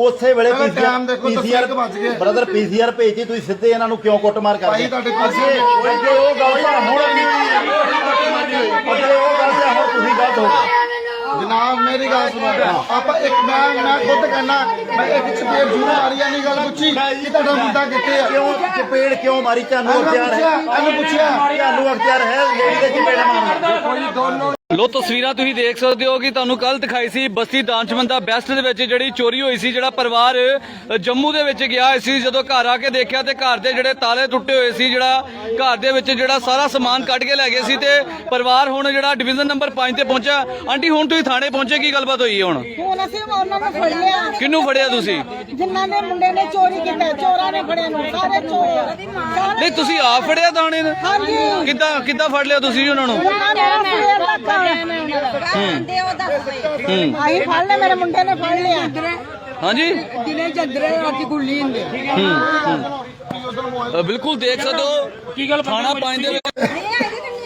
ਉਸੇ ਵੇਲੇ ਚਲੋ time ਦੇਖੋ, ਤਾਂ ਪੀਸੀਆਰ ਇੱਕ ਵੱਜ ਗਏ। ਬ੍ਰਦਰ ਪੀਸੀਆਰ ਭੇਜਤੀ ਤੁਸੀਂ ਸਿੱਧੇ ਇਹਨਾਂ ਨੂੰ ਕਿਉਂ ਕੁੱਟਮਾਰ ਕਰਦੇ? ਭਾਈ ਤੁਹਾਡੇ ਕੋਲ ਅੱਗੇ ਅੱਗੇ ਉਹ ਗੱਲ ਤਾਂ ਹੁਣ ਅੱਗੇ ਉਹ ਗੱਲ ਤਾਂ ਹੁਣ ਤੁਸੀਂ ਗਲਤ ਹੋ ਗਏ ਜਨਾਬ ਮੇਰੀ ਗੱਲ ਸੁਣੋ ਆਪਾਂ ਇੱਕ ਮੈਂ ਮੈਂ ਖੁਦ ਕਹਿਣਾ ਮੈਂ ਇੱਕ ਚਪੇੜ ਜ਼ਰੂਰ ਮਾਰੀ ਆ ਨਹੀਂ ਗੱਲ ਪੁੱਛੀ। ਕਿ ਤੁਹਾਡਾ ਮੁੰਡਾ ਕਿੱਥੇ ਆ? ਕਿਉਂ ਚਪੇੜ ਕਿਉਂ ਮਾਰੀ? ਤੁਹਾਨੂੰ ਇਹਨੂੰ ਅਖਤਿਆਰ ਹੈ। ਪੁੱਛਿਆ ਇਹਨੂੰ ਪੁੱਛਿਆ। ਤੁਹਾਨੂੰ ਅਖਤਿਆਰ ਹੈ ਲੇਡੀ ਦੇ ਚਪੇੜ ਮਾਰਨ। ਲੋ ਤਸਵੀਰਾਂ ਤੁਸੀਂ ਦੇਖ ਸਕਦੇ ਹੋ ਕਿ ਤੁਹਾਨੂੰ ਕੱਲ ਦਿਖਾਈ ਸੀ ਬਸਤੀ ਦਾਨਚਮੰਦਾ ਬੈਸਟ ਦੇ ਵਿੱਚ ਜਿਹੜੀ ਚੋਰੀ ਹੋਈ ਸੀ ਜਿਹੜਾ ਪਰਿਵਾਰ ਜੰਮੂ ਦੇ ਵਿੱਚ ਗਿਆ ਸੀ। ਜਦੋਂ ਘਰ ਆ ਕੇ ਦੇਖਿਆ ਤੇ ਘਰ ਦੇ ਜਿਹੜੇ ਤਾਲੇ ਟੁੱਟੇ ਹੋਏ ਸੀ ਜਿਹੜਾ ਘਰ ਦੇ ਵਿੱਚ ਜਿਹੜਾ ਸਾਰਾ ਸਮਾਨ ਕੱਢ ਕੇ ਲੈ ਗਏ ਸੀ ਤੇ ਪਰਿਵਾਰ ਹੁਣ ਜਿਹੜਾ ਡਿਵੀਜ਼ਨ ਨੰਬਰ 5 ਤੇ ਪਹੁੰਚਾ ਆਂਟੀ ਹੁਣ ਤੁਸੀਂ ਥਾਣੇ ਪਹੁੰਚੇ ਕੀ ਗੱਲਬਾਤ ਹੋਈ ਹੈ ਹੁਣ? ਹੁਣ ਅਸੀਂ ਉਹਨਾਂ ਨੂੰ ਫੜ ਲਿਆ। ਕਿਹਨੂੰ ਫੜਿਆ ਤੁਸੀਂ? ਜਿਨ੍ਹਾਂ ਨੇ ਮੁੰਡੇ ਨੇ ਚੋਰੀ ਕੀਤਾ ਚੋਰਾਂ ਨੇ ਫੜਿਆ ਨੂੰ। ਸਾਰੇ ਚੋਰ। ਨਹੀਂ ਤੁਸੀਂ ਆਪ ਫੜਿਆ ਥਾਣੇ ਨੂੰ? ਹਾਂਜੀ। ਕਿੱਦਾਂ ਕਿੱਦਾਂ ਫੜ ਲਿਆ ਤੁਸੀਂ ਉਹਨਾਂ ਨੂੰ? ਆਹੀ ਫੜ ਲਿਆ ਮੇਰੇ ਮੁੰਡੇ ਨੇ ਫੜ ਲਿਆ ਹਾਂਜੀ। ਦਿਨੇ ਜੰਦਰੇ ਰਾਤੀ ਗੁੱਲੀ ਹੁੰਦੇ ਅ, ਬਿਲਕੁਲ ਦੇਖ ਸਕਦੇ ਹੋ। ਕੀ ਗੱਲ ਥਾਣਾ 5 ਦੇ ਵਿੱਚ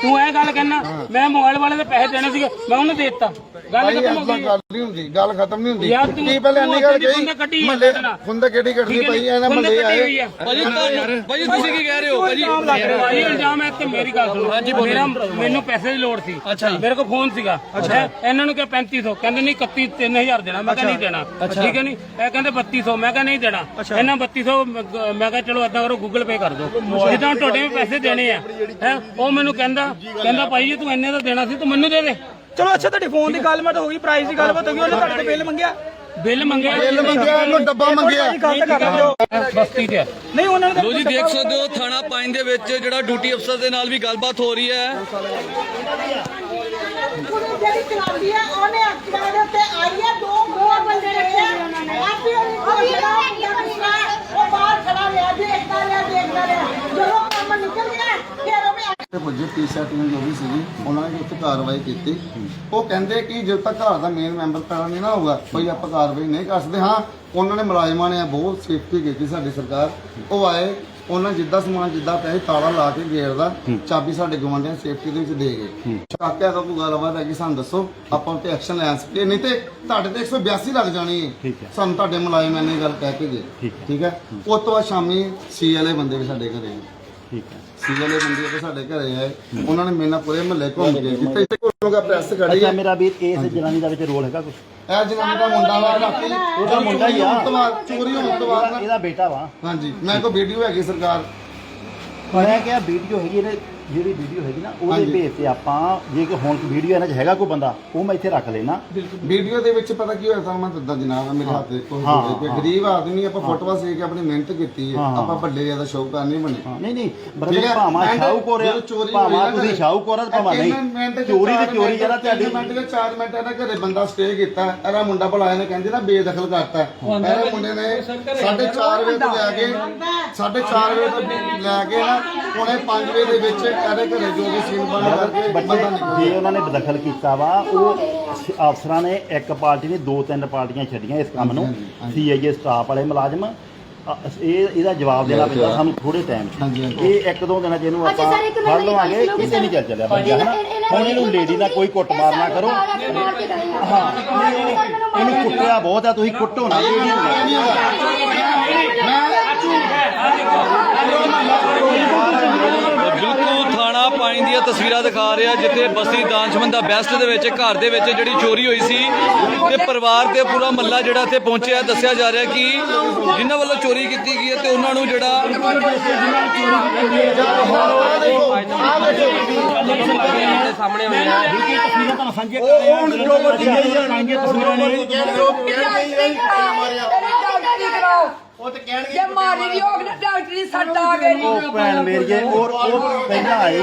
ਤੂੰ ਇਹ ਗੱਲ ਕਹਿਣਾ ਮੈਂ ਮੋਬਾਈਲ ਵਾਲੇ ਦੇ ਪੈਸੇ ਦੇਣੇ ਸੀਗੇ ਮੈਂ ਉਹਨੂੰ ਦੇ ਦਿੱਤਾ। ਗੱਲ ਖਤਮ ਹੋ ਗਈ। ਗੱਲ ਨਹੀਂ ਹੁੰਦੀ ਗੱਲ ਖਤਮ ਨਹੀਂ ਹੁੰਦੀ। ਯਾਰ ਤੂੰ- ਕੀ ਪਹਿਲੇ ਤੂੰ ਇੰਨੀ ਗੱਲ ਅੱਗੇ ਦੀ ਖੁੰਦ ਕੱਢੀ ਕਹੀ ਹੈ ਮੱਲੇ। ਖੁੰਦ ਕਿਹੜੀ ਕੱਢਦੀ ਪਈ ਖੁੰਦ ਮੱਲੇ ਹੋਈ ਆਏ ਭਾਜੀ ਤੁਹਾਨੂੰ ਭਾਜੀ ਤੁਸੀਂ ਕੀ ਕਹਿ ਰਹੇ ਹੋ? ਭਾਜੀ ਭਾਈ ਇਲਜ਼ਾਮ ਹੈ ਕਿ ਮੇਰੀ ਗੱਲ ਸੁਣੋ। ਹਾਂਜੀ ਮੇਰਾ ਮੈਨੂੰ ਪੈਸੇ ਦੀ ਲੋੜ ਸੀ। ਮੇਰੇ ਕੋਲ ਫੋਨ ਸੀਗਾ। ਹੈਂ? ਇਹਨਾਂ ਨੂੰ ਕਿਹਾ 3500 ਕਹਿੰਦੇ ਨਹੀਂ 31 3000 ਦੇਣਾ। ਮੈਂ ਕਿਹਾ ਨਹੀਂ ਦੇਣਾ। ਠੀਕ ਹੈ ਨਹੀਂ ਇਹ ਕਹਿੰਦੇ 3200 ਮੈਂ ਕਿਹਾ ਨਹੀਂ ਦੇਣਾ। ਇਹਨਾਂ 3200 ਮੈਂ ਮੈਂ ਕਿਹਾ ਚਲੋ ਏਦਾਂ ਕਰੋ ਗੂਗਲ ਪੇ ਕਰ ਦਿਓ। ਜਿੱਦਾਂ ਤੁਹਾਡੇ ਵੀ ਪੈਸੇ ਦੇਣੇ ਆ ਹੈ ਉਹ ਮੈਨੂੰ ਕਹਿੰਦਾ ਕਹਿੰਦਾ ਭਾਈ ਜੇ ਤੂੰ ਇੰਨੇ ਦਾ ਦੇਣਾ ਸੀ ਤੂੰ ਮੈਨੂੰ ਦੇ ਦੇ। ਚਲੋ ਅੱਛਾ ਤੁਹਾਡੀ ਫੋਨ ਦੀ ਗੱਲਬਾਤ ਹੋ ਗਈ ਪ੍ਰਾਈਸ ਦੀ ਗੱਲਬਾਤ ਹੋ ਗਈ ਉਹਨੇ ਤੁਹਾਡੇ ਤੋਂ ਬਿੱਲ ਮੰਗਿਆ? ਬਿੱਲ ਮੰਗਿਆ ਬਿੱਲ ਮੰਗਿਆ ਉਹਨੂੰ ਡੱਬਾ ਮੰਗਿਆ। ਗੱਲ ਤਾਂ ਕਰ ਦਿਓ ਬਸਤੀ ਤੇ ਨਹੀਂ ਉਹਨਾਂ ਨੇ ਲੋ ਜੀ ਦੇਖ ਸਕਦੇ ਹੋ ਥਾਣਾ 5 ਦੇ ਵਿੱਚ ਜਿਹੜਾ ਡਿਊਟੀ ਅਫਸਰ ਦੇ ਨਾਲ ਵੀ ਗੱਲਬਾਤ ਹੋ ਰਹੀ ਹੈ। ਕੁੜੀ ਜਿਹੜੀ ਚਲਾਉਂਦੀ ਹੈ ਉਹਨੇ ਐਕਟਿਵਾ ਦੇ ਉੱਤੇ ਆਈ ਹੈ ਦੋ ਹੋਰ ਬੰਦੇ ਰੱਖੇ ਆਪੀ ਉਹਨੇ ਕੋਲ ਜਿਹੜਾ ਹੁੰਦਾ ਉਹ ਬਾਹਰ ਖੜਾ ਰਿਹਾ ਦੇਖਦਾ ਰਿਹਾ ਦੇਖਦਾ ਰਿਹਾ ਜਦੋਂ ਕੰਮ ਨਿਕਲ ਗਿਆ ਫਿਰ ਉਹ ਵੀ ਤੇ ਪੁੱਜੇ ਪੀਸੀਆਰ ਟੀਮ ਜੋ ਵੀ ਸੀਗੀ ਉਹਨਾਂ ਨੇ ਉੱਥੇ ਕਾਰਵਾਈ ਕੀਤੀ। ਉਹ ਕਹਿੰਦੇ ਕਿ ਜਦੋਂ ਤੱਕ ਘਰ ਦਾ ਮੇਨ ਮੈਂਬਰ ਪੈਣਾ ਨਹੀਂ ਨਾ ਹੋਊਗਾ ਕੋਈ ਆਪਾਂ ਕਾਰਵਾਈ ਨਹੀਂ ਕਰ ਸਕਦੇ। ਹਾਂ ਉਹਨਾਂ ਨੇ ਮੁਲਾਜ਼ਮਾਂ ਨੇ ਬਹੁਤ ਸੇਫਟੀ ਕੀਤੀ ਸਾਡੀ ਸਰਕਾਰ। ਉਹ ਆਏ ਉਹਨਾਂ ਜਿੱਦਾਂ ਸਮਾਨ ਜਿੱਦਾਂ ਪਿਆ ਸੀ ਤਾਲਾ ਲਾ ਕੇ ਗੇਟ ਦਾ ਚਾਬੀ ਸਾਡੇ ਗਵਾਂਢੀਆਂ ਸੇਫਟੀ ਦੇ ਵਿੱਚ ਦੇ ਗਏ। ਚਾਕਿਆ ਦਾ ਕੋਈ ਗੱਲਬਾਤ ਹੈ ਕਿ ਸਾਨੂੰ ਦੱਸੋ ਆਪਾਂ ਉੱਤੇ ਐਕਸ਼ਨ ਲੈ ਸਕੀਏ ਨਹੀਂ ਤੇ ਤੁਹਾਡੇ ਤੇ 182 ਲੱਗ ਜਾਣੀ ਹੈ। ਸਾਨੂੰ ਤੁਹਾਡੇ ਮੁਲਾਜ਼ਮਾਂ ਨੇ ਗੱਲ ਕਹਿ ਕੇ ਗਏ। ਠੀਕ ਹੈ। ਉਸ ਤੋਂ ਬਾਅਦ ਸ਼ਾਮੀ ਸੀ ਵਾਲੇ ਬੰਦੇ ਵੀ ਸਾਡੇ ਘਰੇ ਠੀਕ ਹੈ। ਸੀ ਵਾਲੇ ਬੰਦੇ ਤੇ ਸਾਡੇ ਘਰੇ ਆਏ। ਉਹਨਾਂ ਨੇ ਮੇਰੇ ਨਾਲ ਪੂਰੇ ਮਹੱਲੇ ਘੁੰਮ ਕੇ ਜਿੱਥੇ ਜਿੱਥੇ ਕੋਲੋਂ ਪ੍ਰੈਸ ਖੜੀ ਅੱਛਾ ਹੈ ਮੇਰਾ ਵੀਰ ਇਸ ਜਨਾਨੀ ਦਾ ਵਿੱਚ ਰੋਲ ਹੈਗਾ ਕੁਝ ਇਹ ਜਨਾਨੀ ਦਾ ਮੁੰਡਾ ਵਾ ਰਾਤੀ ਉਹਦਾ ਮੁੰਡਾ ਹੀ ਆ। ਚੋਰੀ ਹੋਣ ਤੋਂ ਬਾਅਦ- ਚੋਰੀ ਹੋਣ ਤੋਂ ਬਾਅਦ ਨਾ- ਇਹਦਾ ਬੇਟਾ ਵਾ। ਹਾਂਜੀ ਮੈਂ ਕੋ ਵੀਡੀਓ ਹੈਗੀ ਸਰਕਾਰ। ਮੈਂ ਕਿਹਾ ਵੀਡੀਓ ਹੈਗੀ ਇਹਨੇ ਜਿਹੜੀ ਵੀਡੀਓ ਹੈਗੀ ਨਾ ਉਹਦੇ ਹਾਂਜੀ। ਬੇਸ ਤੇ ਆਪਾਂ ਜੇ ਕਿ ਹੁਣ ਵੀਡੀਓ ਇਹਨਾਂ 'ਚ ਹੈਗਾ ਕੋਈ ਬੰਦਾ ਉਹ ਮੈਂ ਇੱਥੇ ਰੱਖ ਲੈਣਾ ਵੀਡੀਓ ਦੇ ਵਿੱਚ ਪਤਾ ਕੀ ਹੋਇਆ ਤਾਂ ਮੈਂ ਦੱਦਾ ਜਨਾਬ ਮੇਰੇ ਹੱਥ ਦੇ ਕੋਈ ਹਾਂ। ਗਰੀਬ ਆਦਮੀ ਆਪਾਂ ਫੋਟੋਆਂ ਸੇ ਕੇ ਆਪਣੀ ਮਿਹਨਤ ਕੀਤੀ ਹੈ। ਹਾਂ, ਹਾਂ। ਆਪਾਂ ਵੱਡੇ ਜ਼ਿਆਦਾ ਸ਼ੌਕਰ ਨਹੀਂ ਬਣੇ। ਹਾਂ, ਨਹੀਂ ਨਹੀਂ ਠੀਕ ਬਰਦਰ ਹੈ? ਭਾਵਾਂ ਮੈਂ ਸ਼ਾਹੂਕੋਰ ਆ ਜਦੋਂ ਚੋਰੀ ਭਾਵਾਂ ਹੋਈ ਨਾ ਤੁਸੀਂ ਘਰੇ, ਸ਼ਾਹੂਕੋਰ ਆ ਤੇ ਭਾਵਾਂ ਤਿੰਨ ਮਿੰਟ ਨਹੀਂ ਚ ਚੋਰੀ ਤੇ ਚਾਰ ਚੋਰੀ ਮਿੰਟ- ਜਿਹੜਾ ਤੁਹਾਡੀ ਮਿੰਟ ਦੇ 4 ਮਿੰਟ ਇਹਨਾਂ ਘਰੇ ਬੰਦਾ ਸਟੇ ਕੀਤਾ। ਇਹਦਾ ਮੁੰਡਾ ਬੁਲਾਇਆ ਨੇ ਕਹਿੰਦੇ ਨਾ ਬੇਦਖਲ ਕਰਤਾ। ਇਹਦੇ ਮੁੰਡੇ ਨੇ 4:30 ਵਜੇ ਤੋਂ ਲੈ ਕੇ 4:30 ਵਜੇ ਤੋਂ ਲੈ ਕੇ ਨਾ ਪੌਣੇ 5 ਵਜੇ ਦੇ ਵਿੱਚ ਘਰੇ ਜੋ ਵੀ ਸੀਨ ਬੰਦ ਕਰਕੇ ਬੰਦਾ ਬੱਚੇ ਨਿਕਲ ਜੇ ਉਹਨਾਂ ਨੇ ਬਦਖਲ ਕੀਤਾ ਵਾ ਉਹ ਸ- ਅਫਸਰਾਂ ਨੇ ਇੱਕ ਪਾਰਟੀ ਨੇ ਦੋ ਤਿੰਨ ਪਾਰਟੀਆਂ ਛੱਡੀਆਂ ਇਸ ਕੰਮ ਨੂੰ ਹਾਂਜੀ, ਹਾਂਜੀ। ਸੀਆਈਏ ਸਟਾਫ ਵਾਲੇ ਮੁਲਾਜ਼ਮ। ਅ- ਇਹ ਇਹਦਾ ਜਵਾਬ ਦੇਣਾ ਪੈਂਦਾ ਸਾਨੂੰ ਥੋੜੇ ਟਾਈਮ ਹਾਂਜੀ, 'ਚ। ਹਾਂਜੀ। ਇਹ ਇੱਕ ਦੋ ਦਿਨਾਂ 'ਚ ਇਹਨੂੰ ਅੱਛਾ ਆਪਾਂ ਸਰ, ਇੱਕ ਫੜ ਮਿੰਟ ਲਵਾਂਗੇ ਗੱਲ ਕਿਤੇ ਨਹੀਂ ਚੱਲ ਚੱਲਿਆ ਬੰਦਾ ਹਨਾ? ਹੁਣ ਇਹਨੂੰ ਲੇਡੀ ਦਾ ਕੋਈ ਕੁੱਟਮਾਰ ਨਾ ਕਰੋ। ਹਾਂ ਇਹਨੂੰ ਕੁੱਟਿਆ ਬਹੁਤ ਆ ਤੁਸੀਂ ਕੁੱਟੋ ਨਾ। ਲੇਡੀ ਨੂੰ ਬਿਲਕੁਲ ਥਾਣਾ 5 ਦੀਆਂ ਤਸਵੀਰਾਂ ਦਿਖਾ ਰਿਹਾ ਜਿੱਥੇ ਬਸਤੀ ਦਾਨਸ਼ਮੰਦਾ ਬੈਸਟ ਦੇ ਵਿੱਚ ਘਰ ਦੇ ਵਿੱਚ ਜਿਹੜੀ ਚੋਰੀ ਹੋਈ ਸੀ ਤੇ ਪਰਿਵਾਰ ਤੇ ਪੂਰਾ ਮੱਲਾ ਜਿਹੜਾ ਇੱਥੇ ਪਹੁੰਚਿਆ ਦੱਸਿਆ ਜਾ ਰਿਹਾ ਕਿ ਜਿਨ੍ਹਾਂ ਵੱਲੋਂ ਚੋਰੀ ਕੀਤੀ ਗਈ ਹੈ ਤੇ ਉਹਨਾਂ ਨੂੰ ਜਿਹੜਾ ਸਾਹਮਣੇ ਹੋਇਆ ਤਸਵੀਰਾਂ ਤੁਹਾਨੂੰ ਸਾਂਝੀਆਂ ਕਰ ਰਹੇ ਹਾਂ ਹੁਣ ਜੋ ਸਾਂਝੀਆਂ ਤਸਵੀਰਾਂ ਨੇ ਜੇ ਮਾਰੀ ਦੀ ਹੋਗ ਨਾ ਡਾਕਟਰੀ ਸੱਟ ਆ ਗਈ। ਉਹ ਭੈਣ ਮੇਰੀਏ ਔਰ ਉਹ ਪਹਿਲਾਂ ਆਈ।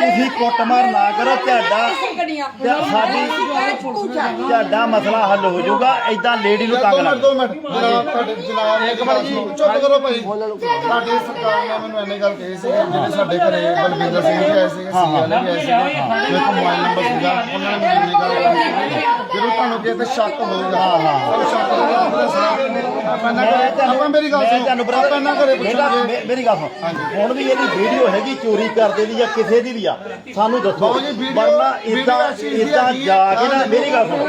ਤੁਸੀਂ ਕੁੱਟਮਾਰ ਨਾ ਕਰੋ ਤੁਹਾਡਾ ਤੇ ਸਾਡੀ ਤੁਹਾਡਾ ਮਸਲਾ ਹੱਲ ਹੋ ਜਾਊਗਾ ਐਦਾਂ ਲੇਡੀ ਨੂੰ ਤੰਗ ਨਾ ਮਿੰਟ ਦੋ ਮਿੰਟ। ਜਨਾਬ ਤੁਹਾਡੇ ਜਨਾਬ ਇੱਕ ਮਿੰਟ ਜੀ ਚੁੱਪ ਕਰੋ ਭਾਈ। ਤੁਹਾਡੀ ਸਰਕਾਰ ਨੇ ਮੈਨੂੰ ਇੰਨੀ ਗੱਲ ਕਹੀ ਸੀ ਜਿਹੜੇ ਸਾਡੇ ਘਰੇ ਬਲਵਿੰਦਰ ਸਿੰਘ ਜੀ ਆਏ ਸੀਗੇ ਸੀਆਰ ਵੀ ਆਏ ਸੀਗੇ ਮੇਰੇ ਕੋਲ ਮੋਬਾਈਲ ਨੰਬਰ ਸੀਗਾ ਉਹਨਾਂ ਨੇ ਮੈਨੂੰ ਇੰਨੀ ਗੱਲ ਕਹੀ। ਸੀ ਜਦੋਂ ਤੁਹਾਨੂੰ ਕਿਤੇ ਸ਼ੱਕ ਹੋਊਗਾ ਹਾਂ ਹਾਂ। ਸ਼ੱਕ ਹੋਊਗਾ ਆਪਾਂ ਨਾ ਕਰੇ ਆਪਾਂ ਮੇਰੀ ਗੱਲ ਸੁਣੋ। ਤੁਹਾਨੂੰ ਆਪਾਂ ਨਾ ਕਰੇ ਪੁੱਛਾਂਗੇ ਮੇਰੀ ਗੱਲ ਸੁਣ। ਹੁਣ ਵੀ ਇਹਦੀ ਵੀਡੀਓ ਹੈਗੀ ਚੋਰੀ ਕਰਦੇ ਦੀ ਜਾਂ ਕਿਸੇ ਦੀ ਵੀ ਆ। ਸਾਨੂੰ ਦੱਸੋ। ਵਰਨਾ ਇਦਾਂ ਇਦਾਂ ਜਾ ਹੈ, ਕੇ ਨਾ ਮੇਰੀ ਗੱਲ ਸੁਣੋ।